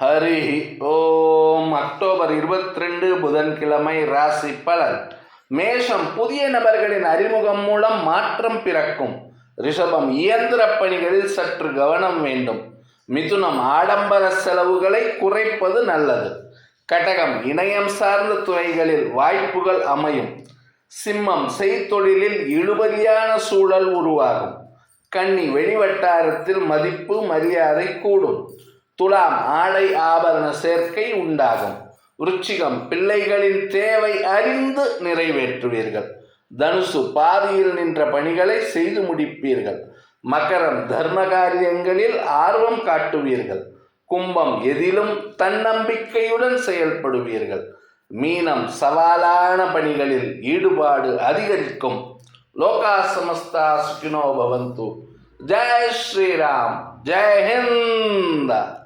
ஹரி ஓம் October இருபத்தி ரெண்டு புதன்கிழமை ராசி பலன். மேஷம் புதிய நபர்களின் அறிமுகம் மூலம் மாற்றம் பிறக்கும். ரிஷபம் இயந்திர பணிகளில் சற்று கவனம் வேண்டும். மிதுனம் ஆடம்பர செலவுகளை குறைப்பது நல்லது. கடகம் இணையம் சார்ந்த துறைகளில் வாய்ப்புகள் அமையும். சிம்மம் செய்தொழிலில் இழுபறியான சூழல் உருவாகும். கன்னி வெளிவட்டாரத்தில் மதிப்பு மரியாதை கூடும். துலாம் ஆடை ஆபரண சேர்க்கை உண்டாகும். விருச்சிகம் பிள்ளைகளின் தேவை அறிந்து நிறைவேற்றுவீர்கள். தனுசு பாதியில் நின்ற பணிகளை செய்து முடிப்பீர்கள். மகரம் தர்ம காரியங்களில் ஆர்வம் காட்டுவீர்கள். கும்பம் எதிலும் தன்னம்பிக்கையுடன் செயல்படுவீர்கள். மீனம் சவாலான பணிகளில் ஈடுபாடு அதிகரிக்கும். லோகா சமஸ்தா சுகினோ பவந்து. ஜெய் ஸ்ரீராம். ஜெய் ஹிந்த்.